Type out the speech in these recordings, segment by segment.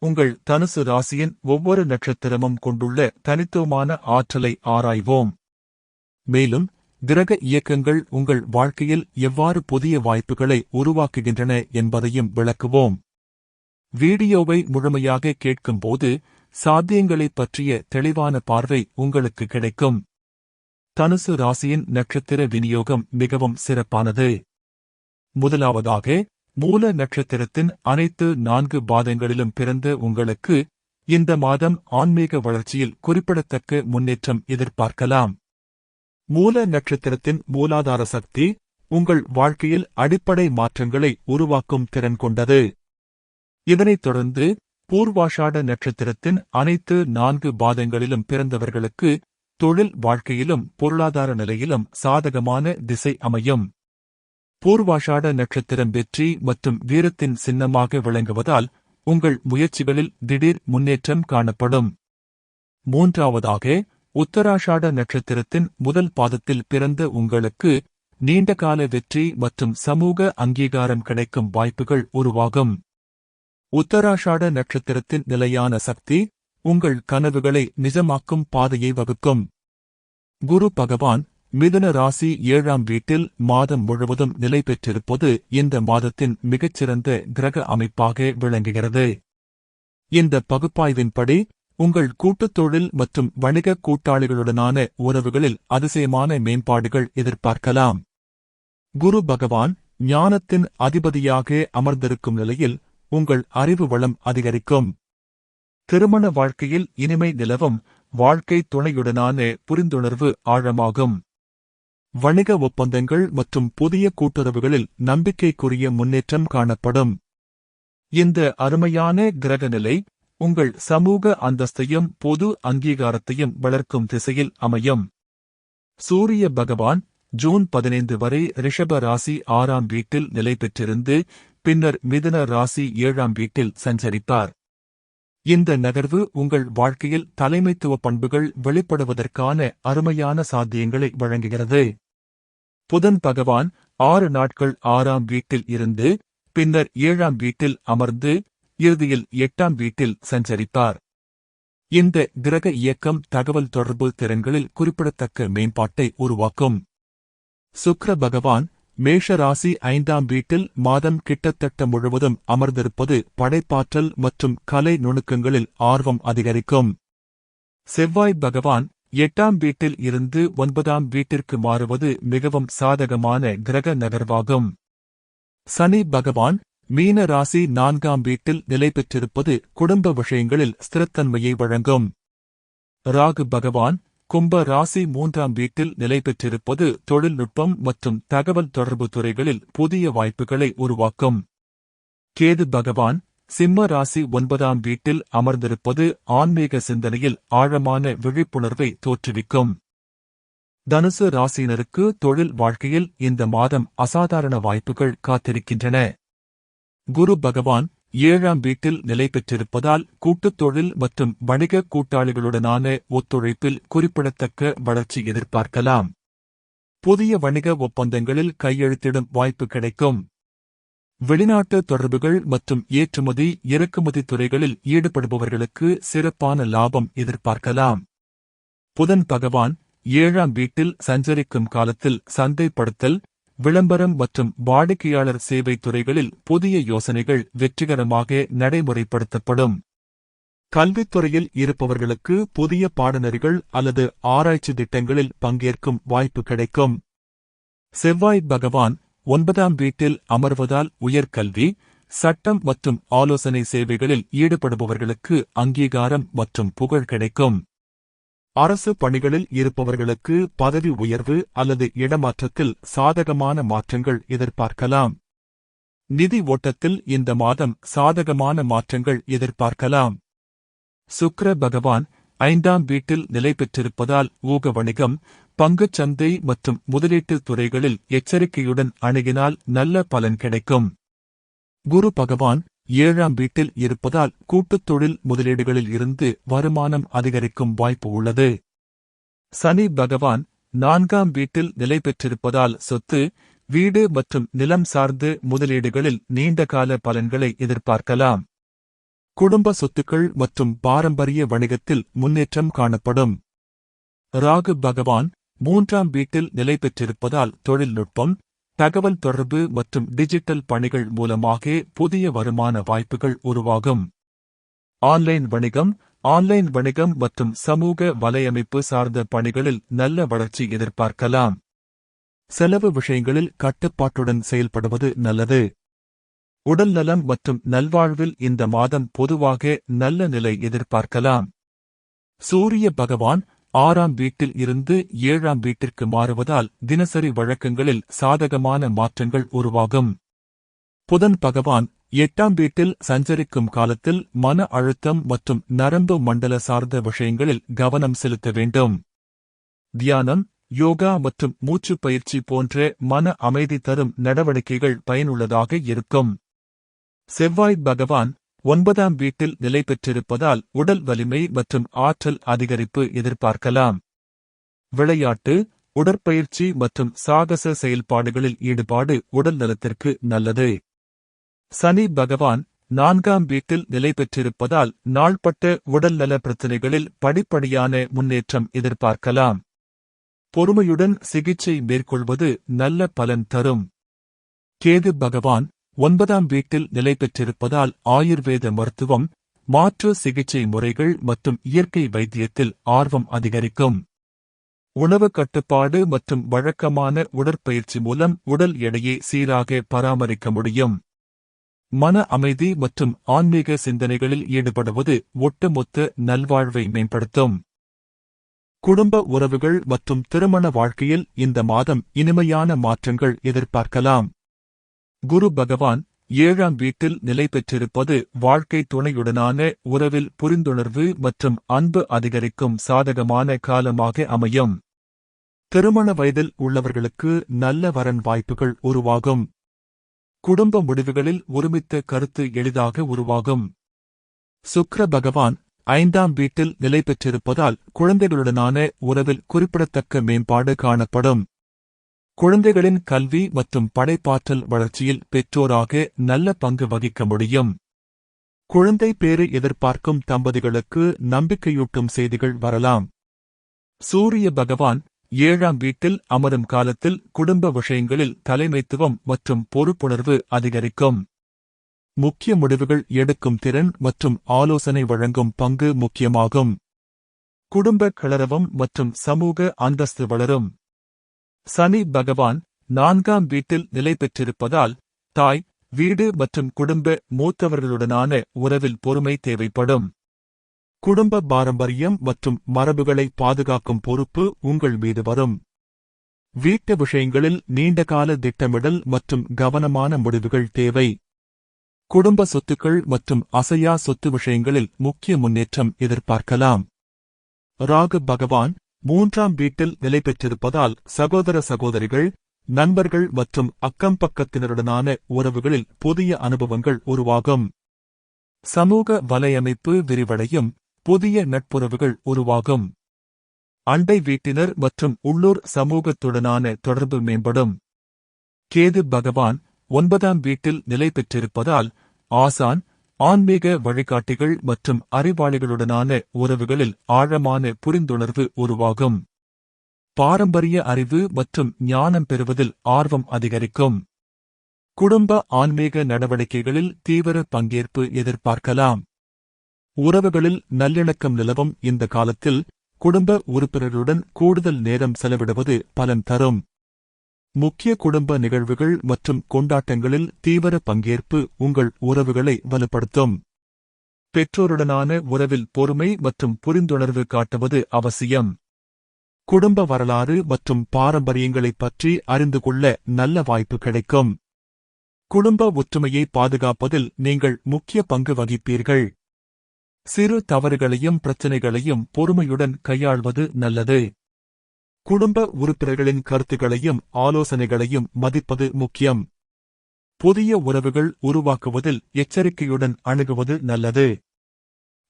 உங்கள் தனுசு ராசியின் ஒவ்வொரு நட்சத்திரமும் கொண்டுள்ள தனித்துவமான ஆற்றலை ஆராய்வோம். மேலும் கிரக இயக்கங்கள் உங்கள் வாழ்க்கையில் எவ்வாறு புதிய வாய்ப்புகளை உருவாக்குகின்றன என்பதையும் விளக்குவோம். வீடியோவை முழுமையாக கேட்கும்போது சாத்தியங்களைப் பற்றிய தெளிவான பார்வை உங்களுக்கு கிடைக்கும். தனுசு ராசியின் நட்சத்திர விநியோகம் மிகவும் சிறப்பானது. முதலாவதாக மூல நட்சத்திரத்தின் அனைத்து நான்கு பாதங்களிலும் பிறந்த உங்களுக்கு இந்த மாதம் ஆன்மீக வளர்ச்சியில் குறிப்பிடத்தக்க முன்னேற்றம் எதிர்பார்க்கலாம். மூல நட்சத்திரத்தின் மூலாதார சக்தி உங்கள் வாழ்க்கையில் அடிப்படை மாற்றங்களை உருவாக்கும் திறன் கொண்டது. இதனைத் தொடர்ந்து பூர்வாஷாட நட்சத்திரத்தின் அனைத்து நான்கு பாதங்களிலும் பிறந்தவர்களுக்கு தொழில் வாழ்க்கையிலும் பொருளாதார நிலையிலும் சாதகமான திசை அமையும். பூர்வாஷாட நட்சத்திரம் வெற்றி மற்றும் வீரத்தின் சின்னமாக விளங்குவதால் உங்கள் முயற்சிகளில் திடீர் முன்னேற்றம் காணப்படும். மூன்றாவதாக உத்தராஷாட நட்சத்திரத்தின் முதல் பாதத்தில் பிறந்த உங்களுக்கு நீண்டகால வெற்றி மற்றும் சமூக அங்கீகாரம் கிடைக்கும் வாய்ப்புகள் உருவாகும். உத்தராஷாட நட்சத்திரத்தின் நிலையான சக்தி உங்கள் கனவுகளை நிஜமாக்கும் பாதையை வகுக்கும். குரு பகவான் மிதுன ராசி ஏழாம் வீட்டில் மாதம் முழுவதும் நிலை பெற்றிருப்பது இந்த மாதத்தின் மிகச்சிறந்த கிரக அமைப்பாக விளங்குகிறது. இந்த பகுப்பாய்வின்படி உங்கள் கூட்டுத் தொழில் மற்றும் வணிக கூட்டாளிகளுடனான உறவுகளில் அதிசயமான மேம்பாடுகள் எதிர்பார்க்கலாம். குரு பகவான் ஞானத்தின் அதிபதியாக அமர்ந்திருக்கும் நிலையில் உங்கள் அறிவு வளம் அதிகரிக்கும். திருமண வாழ்க்கையில் இனிமை நிலவும் வாழ்க்கை துணையுடனான புரிந்துணர்வு ஆழமாகும். வணிக ஒப்பந்தங்கள் மற்றும் புதிய கூட்டுறவுகளில் நம்பிக்கைக்குரிய முன்னேற்றம் காணப்படும். இந்த அருமையான கிரகநிலை உங்கள் சமூக அந்தஸ்தையும் பொது அங்கீகாரத்தையும் வளர்க்கும் திசையில் அமையும். சூரிய பகவான் ஜூன் பதினைந்து வரை ரிஷப ராசி ஆறாம் வீட்டில் நிலை பெற்றிருந்து பின்னர் மிதுன ராசி ஏழாம் வீட்டில் சஞ்சரிப்பார். இந்த நகர்வு உங்கள் வாழ்க்கையில் தலைமைத்துவ பண்புகள் வெளிப்படுவதற்கான அருமையான சாத்தியங்களை வழங்குகிறது. புதன் பகவான் ஆறு நாட்கள் ஆறாம் வீட்டில் இருந்து பின்னர் ஏழாம் வீட்டில் அமர்ந்து இறுதியில் எட்டாம் வீட்டில் சஞ்சரிப்பார். இந்த கிரக இயக்கம் தகவல் தொடர்பு திறன்களில் குறிப்பிடத்தக்க மேம்பாட்டை உருவாக்கும். சுக்ர பகவான் மேஷ ராசி ஐந்தாம் வீட்டில் மாதம் கிட்டத்தட்ட முழுவதும் அமர்ந்திருப்பது படைப்பாற்றல் மற்றும் கலை நுணுக்கங்களில் ஆர்வம் அதிகரிக்கும். செவ்வாய் பகவான் எட்டாம் வீட்டில் இருந்து ஒன்பதாம் வீட்டிற்கு மாறுவது மிகவும் சாதகமான கிரக நகர்வாகும். சனி பகவான் மீன ராசி நான்காம் வீட்டில் நிலை பெற்றிருப்பது குடும்ப விஷயங்களில் ஸ்திரத்தன்மையை வழங்கும். ராகு பகவான் கும்ப ராசி மூன்றாம் வீட்டில் நிலை பெற்றிருப்பது தொழில்நுட்பம் மற்றும் தகவல் தொடர்பு துறைகளில் புதிய வாய்ப்புகளை உருவாக்கும். கேது பகவான் சிம்ம ராசி ஒன்பதாம் வீட்டில் அமர்ந்திருப்பது ஆன்மீக சிந்தனையில் ஆழமான விழிப்புணர்வை தோற்றுவிக்கும். தனுசு ராசியினருக்கு தொழில் வாழ்க்கையில் இந்த மாதம் அசாதாரண வாய்ப்புகள் காத்திருக்கின்றன. குரு பகவான் ஏழாம் வீட்டில் நிலை பெற்றிருப்பதால் கூட்டுத் தொழில் மற்றும் வணிக கூட்டாளிகளுடனான ஒத்துழைப்பில் குறிப்பிடத்தக்க வளர்ச்சி எதிர்பார்க்கலாம். புதிய வணிக ஒப்பந்தங்களில் கையெழுத்திடும் வாய்ப்பு கிடைக்கும். வெளிநாட்டு தொடர்புகள் மற்றும் ஏற்றுமதி இறக்குமதி துறைகளில் ஈடுபடுபவர்களுக்கு சிறப்பான லாபம் எதிர்பார்க்கலாம். புதன் பகவான் ஏழாம் வீட்டில் சஞ்சரிக்கும் காலத்தில் சந்தைப்படுத்தல் விளம்பரம் மற்றும் வாடிக்கையாளர் சேவை துறைகளில் புதிய யோசனைகள் வெற்றிகரமாக நடைமுறைப்படுத்தப்படும். கல்வித்துறையில் இருப்பவர்களுக்கு புதிய பாடநெறிகள் அல்லது ஆராய்ச்சி திட்டங்களில் பங்கேற்கும் வாய்ப்பு கிடைக்கும். செவ்வாய் பகவான் ஒன்பதாம் வீட்டில் அமர்வதால் உயர்கல்வி சட்டம் மற்றும் ஆலோசனை சேவைகளில் ஈடுபடுபவர்களுக்கு அங்கீகாரம் மற்றும் புகழ் கிடைக்கும். அரசு பணிகளில் இருப்பவர்களுக்கு பதவி உயர்வு அல்லது இடமாற்றத்தில் சாதகமான மாற்றங்கள் எதிர்பார்க்கலாம். நிதி ஓட்டத்தில் இந்த மாதம் சாதகமான மாற்றங்கள் எதிர்பார்க்கலாம். சுக்கர பகவான் ஐந்தாம் வீட்டில் நிலை பெற்றிருப்பதால் ஊக வணிகம் பங்குச் சந்தை மற்றும் முதலீட்டுத் துறைகளில் எச்சரிக்கையுடன் அணுகினால் நல்ல பலன் கிடைக்கும். குரு பகவான் ஏழாம் வீட்டில் இருப்பதால் கூட்டுத் தொழில் முதலீடுகளில் இருந்து வருமானம் அதிகரிக்கும் வாய்ப்பு உள்ளது. சனி பகவான் நான்காம் வீட்டில் நிலை பெற்றிருப்பதால் சொத்து வீடு மற்றும் நிலம் சார்ந்து முதலீடுகளில் நீண்டகால பலன்களை எதிர்பார்க்கலாம். குடும்ப சொத்துக்கள் மற்றும் பாரம்பரிய வணிகத்தில் முன்னேற்றம் காணப்படும். ராகு பகவான் மூன்றாம் வீட்டில் நிலை பெற்றிருப்பதால் தொழில்நுட்பம் தகவல் தொடர்பு மற்றும் டிஜிட்டல் பணிகள் மூலமாக புதிய வருமான வாய்ப்புகள் உருவாகும். ஆன்லைன் வணிகம் ஆன்லைன் வணிகம் மற்றும் சமூக வலையமைப்பு சார்ந்த பணிகளில் நல்ல வளர்ச்சி எதிர்பார்க்கலாம். செலவு விஷயங்களில் கட்டுப்பாட்டுடன் செயல்படுவது நல்லது. உடல் நலம் மற்றும் நல்வாழ்வில் இந்த மாதம் பொதுவாக நல்ல நிலை எதிர்பார்க்கலாம். சூரிய பகவான் ஆறாம் வீட்டில் இருந்து ஏழாம் வீட்டிற்கு மாறுவதால் தினசரி வழக்கங்களில் சாதகமான மாற்றங்கள் உருவாகும். புதன் பகவான் எட்டாம் வீட்டில் சஞ்சரிக்கும் காலத்தில் மன அழுத்தம் மற்றும் நரம்பு மண்டல சார்ந்த விஷயங்களில் கவனம் செலுத்த வேண்டும். தியானம் யோகா மற்றும் மூச்சுப் பயிற்சி போன்ற மன அமைதி தரும் நடவடிக்கைகள் பயனுள்ளதாக இருக்கும். செவ்வாய் பகவான் ஒன்பதாம் வீட்டில் நிலை பெற்றிருப்பதால் உடல் வலிமை மற்றும் ஆற்றல் அதிகரிப்பு எதிர்பார்க்கலாம். விளையாட்டு உடற்பயிற்சி மற்றும் சாகச செயல்பாடுகளில் ஈடுபாடு உடல் நலத்திற்கு நல்லது. சனி பகவான் நான்காம் வீட்டில் நிலை பெற்றிருப்பதால் நாள்பட்ட உடல்நல பிரச்சினைகளில் படிப்படியான முன்னேற்றம் எதிர்பார்க்கலாம். பொறுமையுடன் சிகிச்சை மேற்கொள்வது நல்ல பலன் தரும். கேது பகவான் ஒன்பதாம் வீட்டில் நிலை பெற்றிருப்பதால் ஆயுர்வேத மருத்துவம் மாற்று சிகிச்சை முறைகள் மற்றும் இயற்கை வைத்தியத்தில் ஆர்வம் அதிகரிக்கும். உணவு கட்டுப்பாடு மற்றும் வழக்கமான உடற்பயிற்சி மூலம் உடல் எடையை சீராக பராமரிக்க முடியும். மன அமைதி மற்றும் ஆன்மீக சிந்தனைகளில் ஈடுபடுவது ஒட்டுமொத்த நல்வாழ்வை மேம்படுத்தும். குடும்ப உறவுகள் மற்றும் திருமண வாழ்க்கையில் இந்த மாதம் இனிமையான மாற்றங்கள் எதிர்பார்க்கலாம். குரு பகவான் ஏழாம் வீட்டில் நிலை பெற்றிருப்பது வாழ்க்கை துணையுடனான உறவில் புரிந்துணர்வு மற்றும் அன்பு அதிகரிக்கும் சாதகமான காலமாக அமையும். திருமண வயதில் உள்ளவர்களுக்கு நல்ல வரன் வாய்ப்புகள் உருவாகும். குடும்ப முடிவுகளில் ஒருமித்த கருத்து எளிதாக உருவாகும். சுக்ர பகவான் ஐந்தாம் வீட்டில் நிலை பெற்றிருப்பதால் குழந்தைகளுடனான உறவில் குறிப்பிடத்தக்க மேம்பாடு காணப்படும். குழந்தைகளின் கல்வி மற்றும் படைப்பாற்றல் வளர்ச்சியில் பெற்றோராக நல்ல பங்கு வகிக்க முடியும். குழந்தை பேறு எதிர்பார்க்கும் தம்பதிகளுக்கு நம்பிக்கையூட்டும் செய்திகள் வரலாம். சூரிய பகவான் ஏழாம் வீட்டில் அமரும் காலத்தில் குடும்ப விஷயங்களில் தலைமைத்துவம் மற்றும் பொறுப்புணர்வு அதிகரிக்கும். முக்கிய முடிவுகள் எடுக்கும் திறன் மற்றும் ஆலோசனை வழங்கும் பங்கு முக்கியமாகும். குடும்ப கலரவம் மற்றும் சமூக அந்தஸ்து வளரும். சனி பகவான் நான்காம் வீட்டில் நிலை பெற்றிருப்பதால் தாய் வீடு மற்றும் குடும்ப மூத்தவர்களுடனான உறவில் பொறுமை தேவைப்படும். குடும்ப பாரம்பரியம் மற்றும் மரபுகளை பாதுகாக்கும் பொறுப்பு உங்கள் மீது வரும். வீட்டு விஷயங்களில் நீண்டகால திட்டமிடல் மற்றும் கவனமான முடிவுகள் தேவை. குடும்ப சொத்துக்கள் மற்றும் அசையா சொத்து விஷயங்களில் முக்கிய முன்னேற்றம் எதிர்பார்க்கலாம். ராகு பகவான் மூன்றாம் வீட்டில் நிலை பெற்றிருப்பதால் சகோதர சகோதரிகள் நண்பர்கள் மற்றும் அக்கம் பக்கத்தினருடனான உறவுகளில் புதிய அனுபவங்கள் உருவாகும். சமூக வலையமைப்பு விரிவடையும் புதிய நட்புறவுகள் உருவாகும். அண்டை வீட்டினர் மற்றும் உள்ளூர் சமூகத்துடனான தொடர்பு மேம்படும். கேது பகவான் ஒன்பதாம் வீட்டில் நிலை பெற்றிருப்பதால் ஆசான் ஆன்மீக வழிகாட்டிகள் மற்றும் அறிவாளிகளுடனான உறவுகளில் ஆழமான புரிந்துணர்வு உருவாகும். பாரம்பரிய அறிவு மற்றும் ஞானம் பெறுவதில் ஆர்வம் அதிகரிக்கும். குடும்ப ஆன்மீக நடவடிக்கைகளில் தீவிர பங்கேற்பு எதிர்பார்க்கலாம். உறவுகளில் நல்லிணக்கம் நிலவும் இந்த காலத்தில் குடும்ப உறுப்பினர்களுடன் கூடுதல் நேரம் செலவிடுவது பலன் தரும். முக்கிய குடும்ப நிகழ்வுகள் மற்றும் கொண்டாட்டங்களில் தீவிர பங்கேற்பு உங்கள் உறவுகளை வலுப்படுத்தும். பெற்றோருடனான உறவில் பொறுமை மற்றும் புரிந்துணர்வு காட்டுவது அவசியம். குடும்ப வரலாறு மற்றும் பாரம்பரியங்களைப் பற்றி அறிந்து கொள்ள நல்ல வாய்ப்பு கிடைக்கும். குடும்ப ஒற்றுமையை பாதுகாப்பதில் நீங்கள் முக்கிய பங்கு வகிப்பீர்கள். சிறு தவறுகளையும் பிரச்சனைகளையும் பொறுமையுடன் கையாள்வது நல்லது. குடும்ப உறுப்பினர்களின் கருத்துகளையும் ஆலோசனைகளையும் மதிப்பது முக்கியம். புதிய உறவுகள் உருவாக்குவதில் எச்சரிக்கையுடன் அணுகுவது நல்லது.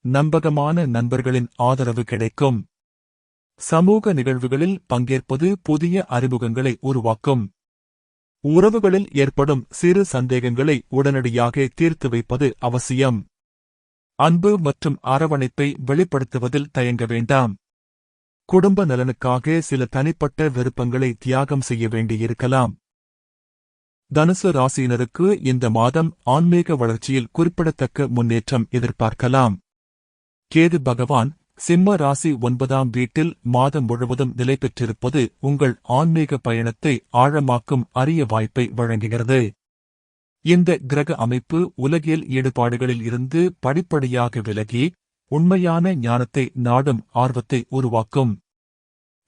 நம்பகமான நண்பர்களின் ஆதரவு கிடைக்கும். சமூக நிகழ்வுகளில் பங்கேற்பது புதிய அறிமுகங்களை உருவாக்கும். உறவுகளில் ஏற்படும் சிறு சந்தேகங்களை உடனடியாக தீர்த்து வைப்பது அவசியம். அன்பு மற்றும் அரவணைப்பை வெளிப்படுத்துவதில் தயங்க வேண்டாம். குடும்ப நலனுக்காக சில தனிப்பட்ட விருப்பங்களை தியாகம் செய்ய வேண்டியிருக்கலாம். தனுசு ராசியினருக்கு இந்த மாதம் ஆன்மீக வளர்ச்சியில் குறிப்பிடத்தக்க முன்னேற்றம் எதிர்பார்க்கலாம். கேது பகவான் சிம்ம ராசி ஒன்பதாம் வீட்டில் மாதம் முழுவதும் நிலை பெற்றிருப்பது உங்கள் ஆன்மீக பயணத்தை ஆழமாக்கும் அரிய வாய்ப்பை வழங்குகிறது. இந்த கிரக அமைப்பு உலகியல் ஈடுபாடுகளில் இருந்து படிப்படியாக விலகி உண்மையான ஞானத்தை நாடும் ஆர்வத்தை உருவாக்கும்.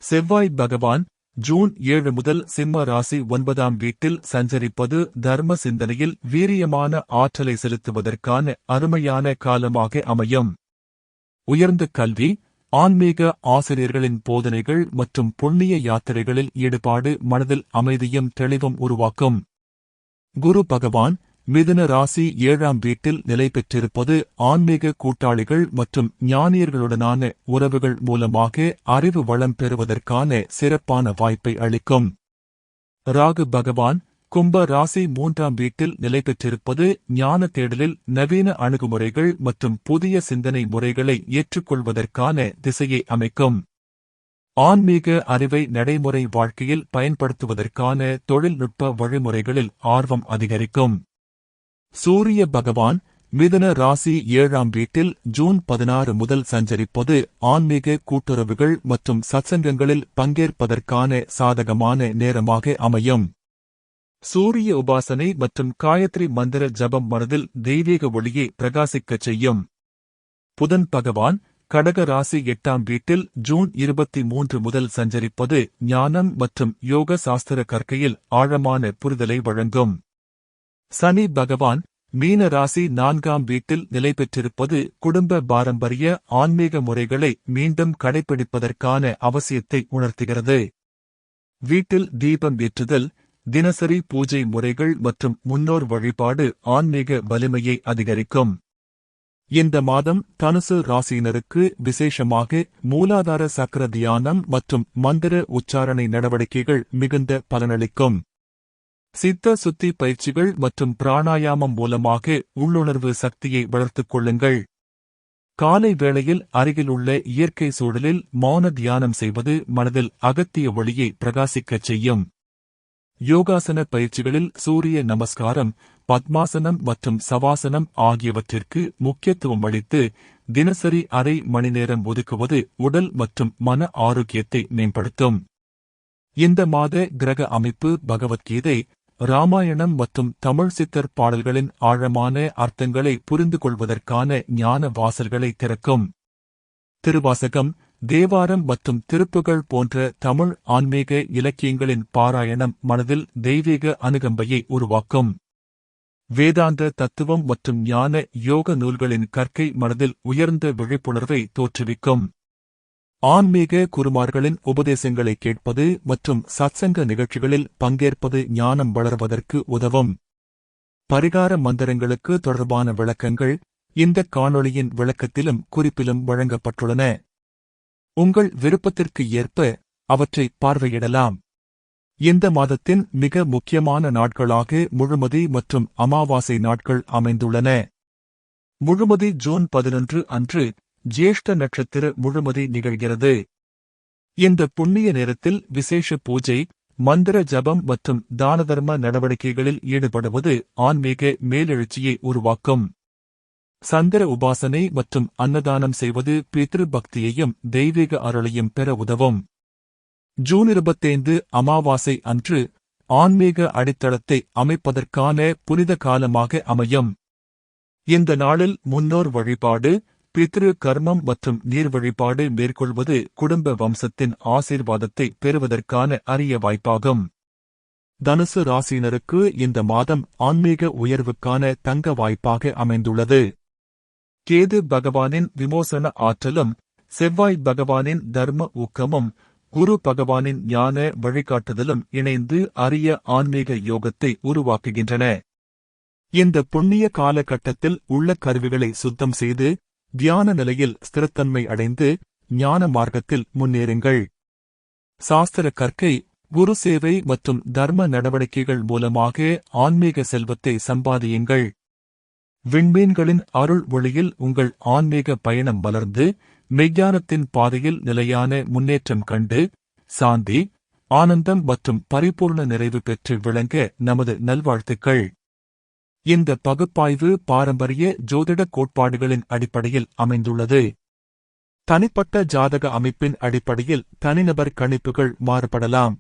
செவ்வாய் பகவான் ஜூன் ஏழு முதல் சிம்ம ராசி ஒன்பதாம் வீட்டில் சஞ்சரிப்பது தர்ம சிந்தனையில் வீரியமான ஆற்றலை செலுத்துவதற்கான அருமையான காலமாக அமையும். உயர்ந்த கல்வி ஆன்மீக ஆசிரியர்களின் போதனைகள் மற்றும் புண்ணிய யாத்திரைகளில் ஈடுபாடு மனதில் அமைதியும் தெளிவும் உருவாக்கும். குரு பகவான் மிதுன ராசி ஏழாம் வீட்டில் நிலை பெற்றிருப்பது ஆன்மீக கூட்டாளிகள் மற்றும் ஞானியர்களுடனான உறவுகள் மூலமாக அறிவு வளம் பெறுவதற்கான சிறப்பான வாய்ப்பை அளிக்கும். ராகு பகவான் கும்ப ராசி மூன்றாம் வீட்டில் நிலை பெற்றிருப்பது ஞான தேடலில் நவீன அணுகுமுறைகள் மற்றும் புதிய சிந்தனை முறைகளை ஏற்றுக்கொள்வதற்கான திசையை அமைக்கும். ஆன்மீக அறிவை நடைமுறை வாழ்க்கையில் பயன்படுத்துவதற்கான தொழில்நுட்ப வழிமுறைகளில் ஆர்வம் அதிகரிக்கும். சூரிய பகவான் மிதுன ராசி ஏழாம் வீட்டில் ஜூன் பதினாறு முதல் சஞ்சரிப்பது ஆன்மீக கூட்டுறவுகள் மற்றும் சத்சங்கங்களில் பங்கேற்பதற்கான சாதகமான நேரமாக அமையும். சூரிய உபாசனை மற்றும் காயத்ரி மந்திர ஜபம் மனதில் தெய்வீக ஒளியை பிரகாசிக்கச் செய்யும். புதன் பகவான் கடக ராசி எட்டாம் வீட்டில் ஜூன் இருபத்தி மூன்று முதல் சஞ்சரிப்பது ஞானம் மற்றும் யோக சாஸ்திர கற்கையில் ஆழமான புரிதலை வழங்கும். சனி பகவான் மீன ராசி நான்காம் வீட்டில் நிலை பெற்றிருப்பது குடும்ப பாரம்பரிய ஆன்மீக முறைகளை மீண்டும் கடைபிடிப்பதற்கான அவசியத்தை உணர்த்துகிறது. வீட்டில் தீபம் ஏற்றுதல் தினசரி பூஜை முறைகள் மற்றும் முன்னோர் வழிபாடு ஆன்மீக வலிமையை அதிகரிக்கும். இந்த மாதம் தனுசு ராசியினருக்கு விசேஷமாக மூலாதார சக்கர தியானம் மற்றும் மந்திர உச்சாரணை நடவடிக்கைகள் மிகுந்த பலனளிக்கும். சித்த சுத்தி பயிற்சிகள் மற்றும் பிராணாயாமம் மூலமாக உள்ளுணர்வு சக்தியை வளர்த்துக் கொள்ளுங்கள். காலை வேளையில் அருகிலுள்ள இயற்கை சூழலில் மௌன தியானம் செய்வது மனதில் அகத்திய ஒளியை பிரகாசிக்கச் செய்யும். யோகாசன பயிற்சிகளில் சூரிய நமஸ்காரம் பத்மாசனம் மற்றும் சவாசனம் ஆகியவற்றிற்கு முக்கியத்துவம் அளித்து தினசரி அரை மணி நேரம் ஒதுக்குவது உடல் மற்றும் மன ஆரோக்கியத்தை மேம்படுத்தும். இந்த மாத கிரக அமைப்பு பகவத்கீதை ராமாயணம் மற்றும் தமிழ் சித்தர் பாடல்களின் ஆழமான அர்த்தங்களை புரிந்து கொள்வதற்கான ஞான வாசல்களை திறக்கும். திருவாசகம் தேவாரம் மற்றும் திருப்புகள் போன்ற தமிழ் ஆன்மீக இலக்கியங்களின் பாராயணம் மனதில் தெய்வீக அனுகம்பையை உருவாக்கும். வேதாந்த தத்துவம் மற்றும் ஞான யோக நூல்களின் கற்கை மனதில் உயர்ந்த விழிப்புணர்வை தோற்றுவிக்கும். ஆன்மீக குருமார்களின் உபதேசங்களை கேட்பது மற்றும் சத்சங்க நிகழ்ச்சிகளில் பங்கேற்பது ஞானம் வளர்வதற்கு உதவும். பரிகார மந்திரங்களுக்கு தொடர்பான விளக்கங்கள் இந்த காணொளியின் விளக்கத்திலும் குறிப்பிலும் வழங்கப்பட்டுள்ளன. உங்கள் விருப்பத்திற்கு ஏற்ப அவற்றை பார்வையிடலாம். இந்த மாதத்தின் மிக முக்கியமான நாட்களாக முழுமதி மற்றும் அமாவாசை நாட்கள் அமைந்துள்ளன. முழுமதி ஜூன் பதினொன்று அன்று ஜேஷ்ட நட்சத்திர முழுமதி நிகழ்கிறது. இந்த புண்ணிய நேரத்தில் விசேஷ பூஜை மந்திர ஜபம் மற்றும் தானதர்ம நடவடிக்கைகளில் ஈடுபடுவது ஆன்மீக மேலெழுச்சியை உருவாக்கும். சந்திர உபாசனை மற்றும் அன்னதானம் செய்வது பித்ரு பக்தியையும் தெய்வீக அருளையும் பெற உதவும். ஜூன் இருபத்தைந்து அமாவாசை அன்று ஆன்மீக அடித்தளத்தை அமைப்பதற்கான புனித காலமாக அமையும். இந்த நாளில் முன்னோர் வழிபாடு பித்ரு கர்மம் மற்றும் நீர் வழிபாடு மேற்கொள்வது குடும்ப வம்சத்தின் ஆசீர்வாதத்தை பெறுவதற்கான அரிய வாய்ப்பாகும். தனுசு ராசியினருக்கு இந்த மாதம் ஆன்மீக உயர்வுக்கான தங்க வாய்ப்பாக அமைந்துள்ளது. கேது பகவானின் விமோசன ஆற்றலும் செவ்வாய் பகவானின் தர்ம ஊக்கமும் குரு பகவானின் ஞான வழிகாட்டுதலும் இணைந்து அரிய ஆன்மீக யோகத்தை உருவாக்குகின்றன. இந்த புண்ணிய காலகட்டத்தில் உள்ள கருவிகளை சுத்தம் செய்து தியான நிலையில் ஸ்திரத்தன்மை அடைந்து ஞான மார்க்கத்தில் முன்னேறுங்கள். சாஸ்திர கற்கை குரு சேவை மற்றும் தர்ம நடவடிக்கைகள் மூலமாக ஆன்மீக செல்வத்தை சம்பாதியுங்கள். விண்மீன்களின் அருள் ஒளியில் உங்கள் ஆன்மீக பயணம் வளர்ந்து மெய்ஞானத்தின் பாதையில் நிலையான முன்னேற்றம் கண்டு சாந்தி ஆனந்தம் மற்றும் பரிபூர்ண நிறைவு பெற்று விளங்க நமது நல்வாழ்த்துக்கள். இந்த பகுப்பாய்வு பாரம்பரிய ஜோதிட கோட்பாடுகளின் அடிப்படையில் அமைந்துள்ளது. தனிப்பட்ட ஜாதக அமைப்பின் அடிப்படையில் தனிநபர் கணிப்புகள் மாறுபடலாம்.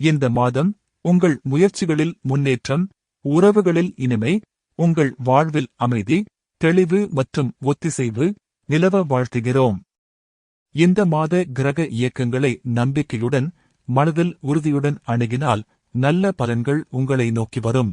இந்த மாதம் உங்கள் முயற்சிகளில் முன்னேற்றம் உறவுகளில் இனிமை உங்கள் வாழ்வில் அமைதி தெளிவு மற்றும் ஒத்திசைவு நிலவ வாழ்த்துகிறோம். இந்த மாத கிரக இயக்கங்களை நம்பிக்கையுடன் மனதில் உறுதியுடன் அணுகினால் நல்ல பலன்கள் உங்களை நோக்கி வரும்.